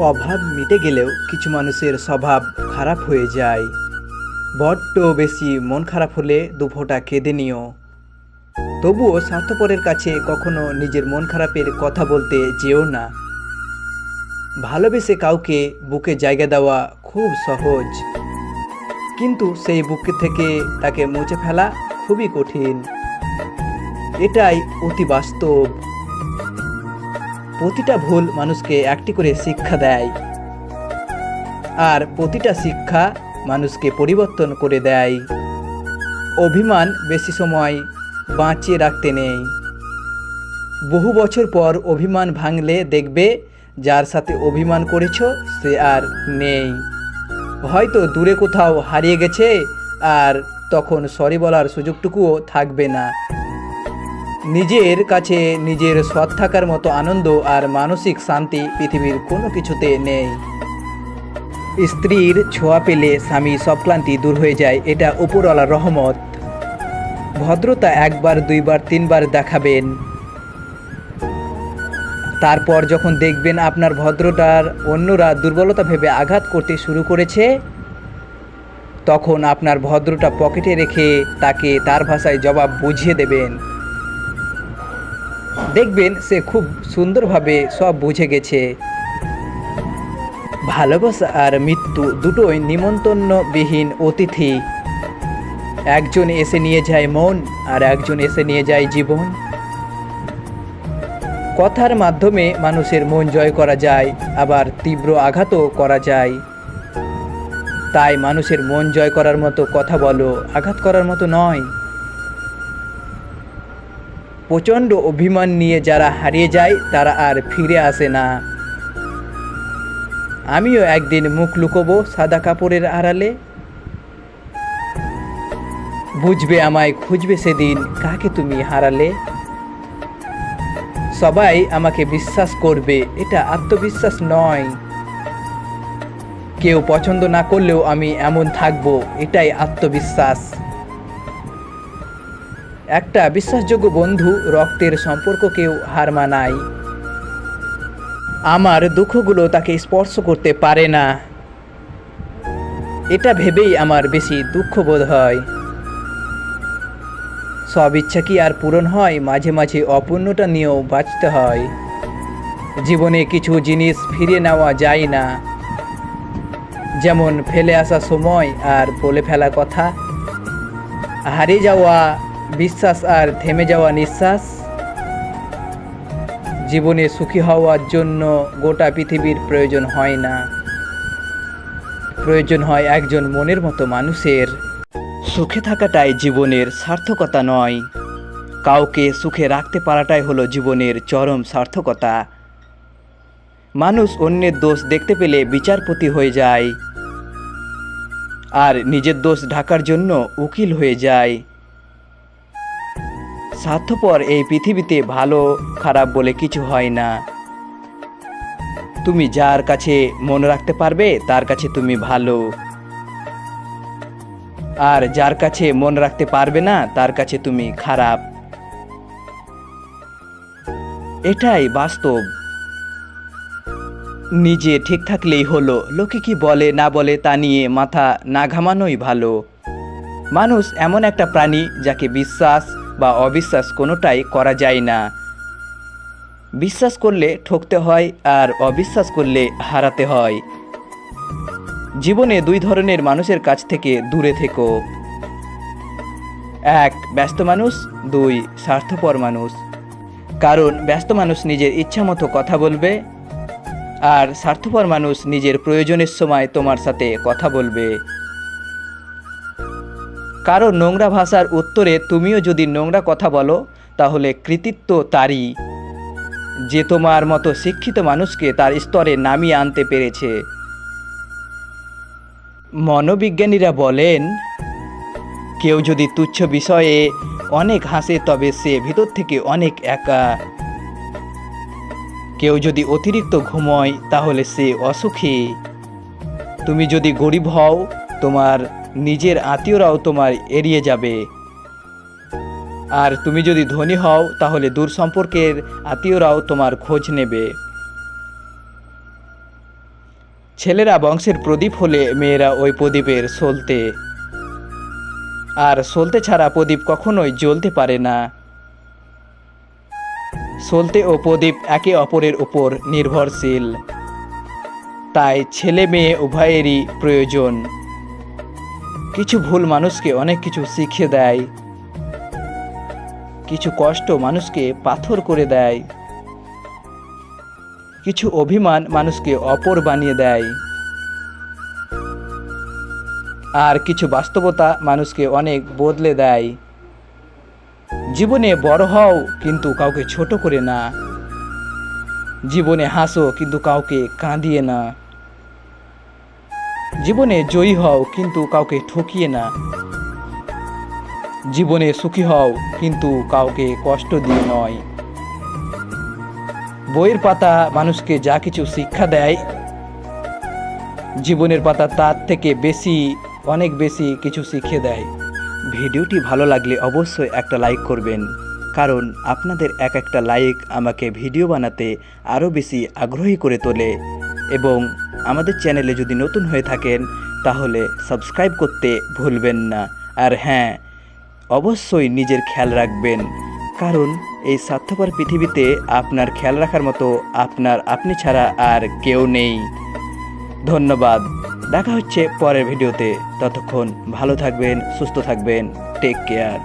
অভাব মিটে গেলেও কিছু মানুষের স্বভাব খারাপ হয়ে যায়। বড্ড বেশি মন খারাপ হলে দুফোঁটা কেঁদে নিও। তবুও স্বার্থপরের কাছে কখনো নিজের মন খারাপের কথা বলতে যেও না। ভালোবেসে কাউকে বুকে জায়গা দেওয়া খুব সহজ। কিন্তু সেই বুকে থেকে তাকে মুছে ফেলা খুবই কঠিন। এটাই অতি বাস্তব। প্রতিটা ভুল মানুষকে একটি করে শিক্ষা দেয়। আর প্রতিটা শিক্ষা মানুষকে পরিবর্তন করে দেয়। অভিমান বেশি সময় বাঁচিয়ে রাখতে নেই। বহু বছর পর অভিমান ভাঙলে দেখবে, যার সাথে অভিমান করেছ, সে আর নেই। হয়তো দূরে কোথাও হারিয়ে গেছে, আর তখন সরি বলার সুযোগটুকুও থাকবে না। নিজের কাছে নিজের সৎ থাকার মতো আনন্দ আর মানসিক শান্তি পৃথিবীর কোনো কিছুতে নেই। স্ত্রীর ছোঁয়া পেলে স্বামী সব ক্লান্তি দূর হয়ে যায়, এটা উপরওয়ালা রহমত। ভদ্রতা একবার, দুইবার, তিনবার দেখাবেন। তারপর যখন দেখবেন আপনার ভদ্রতার অন্যরা দুর্বলতা ভেবে আঘাত করতে শুরু করেছে, তখন আপনার ভদ্রটা পকেটে রেখে তাকে তার ভাষায় জবাব বুঝিয়ে দেবেন। দেখবেন সে খুব সুন্দরভাবে সব বুঝে গেছে। ভালোবাসা আর মৃত্যু দুটোই নিমন্ত্রণবিহীন অতিথি। একজন এসে নিয়ে যায় মন আর একজন এসে নিয়ে যায় জীবন। কথার মাধ্যমে মানুষের মন জয় করা যায়, আবার তীব্র আঘাতও করা যায়। তাই মানুষের মন জয় করার মতো কথা বলো আঘাত করার মতো নয়। প্রচণ্ড অভিমান নিয়ে যারা হারিয়ে যায়, তারা আর ফিরে আসে না। আমিও একদিন মুখ লুকোবো সাদা কাপড়ের আড়ালে। বুঝবে আমায় খুঁজবে সেদিন কাকে তুমি হারালে। সবাই আমাকে বিশ্বাস করবে, এটা আত্মবিশ্বাস নয়। কেউ পছন্দ না করলেও আমি এমন থাকব, এটাই আত্মবিশ্বাস। একটা বিশ্বাসযোগ্য বন্ধু রক্তের সম্পর্ককেও হার মানায়। আমার দুঃখগুলো তাকে স্পর্শ করতে পারে না। এটা ভেবেই আমার বেশি দুঃখ বোধ হয়। সব ইচ্ছা কি আর পূরণ হয়? মাঝে মাঝে অপূর্ণটা নিয়েও বাঁচতে হয়। জীবনে কিছু জিনিস ফিরিয়ে নেওয়া যায় না। যেমন ফেলে আসা সময় আর বলে ফেলা কথা। হারিয়ে যাওয়া বিশ্বাস আর থেমে যাওয়া নিঃশ্বাস, জীবনে সুখী হওয়ার জন্য গোটা পৃথিবীর প্রয়োজন হয় না। প্রয়োজন হয় একজন মনের মতো মানুষের। সুখে থাকাটাই জীবনের সার্থকতা নয়। কাউকে সুখে রাখতে পারাটাই হলো জীবনের চরম সার্থকতা। মানুষ অন্যের দোষ দেখতে পেলে বিচারপতি হয়ে যায়। আর নিজের দোষ ঢাকার জন্য উকিল হয়ে যায়। স্বার্থপর এই পৃথিবীতে ভালো, খারাপ বলে কিছু হয় না। তুমি যার কাছে মনে রাখতে পারবে, তার কাছে তুমি ভালো। আর যার কাছে মনে রাখতে পারবে না, তার কাছে তুমি খারাপ। এটাই বাস্তব। নিজে ঠিক থাকলেই হলো, লোকে কি বলে না বলে তা নিয়ে মাথা না ঘামানোই ভালো। মানুষ এমন একটা প্রাণী যাকে বিশ্বাস বা অবিশ্বাস কোনোটাই করা যায় না। বিশ্বাস করলে ঠকতে হয় আর অবিশ্বাস করলে হারাতে হয়। জীবনে দুই ধরনের মানুষের কাছ থেকে দূরে থেকো। এক, ব্যস্ত মানুষ। দুই, স্বার্থপর মানুষ। কারণ ব্যস্ত মানুষ নিজের ইচ্ছা মতো কথা বলবে আর স্বার্থপর মানুষ নিজের প্রয়োজনের সময় তোমার সাথে কথা বলবে। কারও নোংরা ভাষার উত্তরে তুমিও যদি নোংরা কথা বলো, তাহলে কৃতিত্ব তারই। যে তোমার মতো শিক্ষিত মানুষকে তার স্তরে নামিয়ে আনতে পেরেছে। মনোবিজ্ঞানীরা বলেন, কেউ যদি তুচ্ছ বিষয়ে অনেক হাসে, তবে সে ভিতর থেকে অনেক একা। কেউ যদি অতিরিক্ত ঘুমোয়, তাহলে সে অসুখী। তুমি যদি গরিব হও, তোমার নিজের আত্মীয়রাও তোমার এড়িয়ে যাবে। আর তুমি যদি ধনী হও, তাহলে দূর সম্পর্কের আত্মীয়রাও তোমার খোঁজ নেবে। ছেলেরা বংশের প্রদীপ হলে মেয়েরা ওই প্রদীপের সলতে। আর সলতে ছাড়া প্রদীপ কখনোই জ্বলতে পারে না। সলতে ও প্রদীপ একে অপরের উপর নির্ভরশীল। তাই ছেলে মেয়ে উভয়েরই প্রয়োজন। কিছু ভুল মানুষকে অনেক কিছু শিখিয়ে দেয়। কিছু কষ্ট মানুষকে পাথর করে দেয়। কিছু অভিমান মানুষকে অপর বানিয়ে দেয়। আর কিছু বাস্তবতা মানুষকে অনেক বদলে দেয়। জীবনে বড় হও কিন্তু কাউকে ছোট করে না। জীবনে হাসো কিন্তু কাউকে কাঁদিয়ে না। জীবনে জয়ী হও, কিন্তু কাউকে ঠকিয়ে না। জীবনে সুখী হও, কিন্তু কাউকে কষ্ট দিয়ে নয়। বইয়ের পাতা মানুষকে যা কিছু শিক্ষা দেয়, জীবনের পাতা তার থেকে বেশি, অনেক বেশি কিছু শিখিয়ে দেয়। ভিডিওটি ভালো লাগলে অবশ্যই একটা লাইক করবেন, কারণ আপনাদের এক একটা লাইক আমাকে ভিডিও বানাতে আরও বেশি আগ্রহী করে তোলে এবং আমাদের চ্যানেলে যদি নতুন হয়ে থাকেন, তাহলে সাবস্ক্রাইব করতে ভুলবেন না। আর হ্যাঁ অবশ্যই নিজের খেয়াল রাখবেন, কারণ এই স্বার্থপর পৃথিবীতে আপনার খেয়াল রাখার মতো আপনার আপনি ছাড়া আর কেউ নেই। ধন্যবাদ। দেখা হচ্ছে পরের ভিডিওতে। ততক্ষণ ভালো থাকবেন, সুস্থ থাকবেন। Take care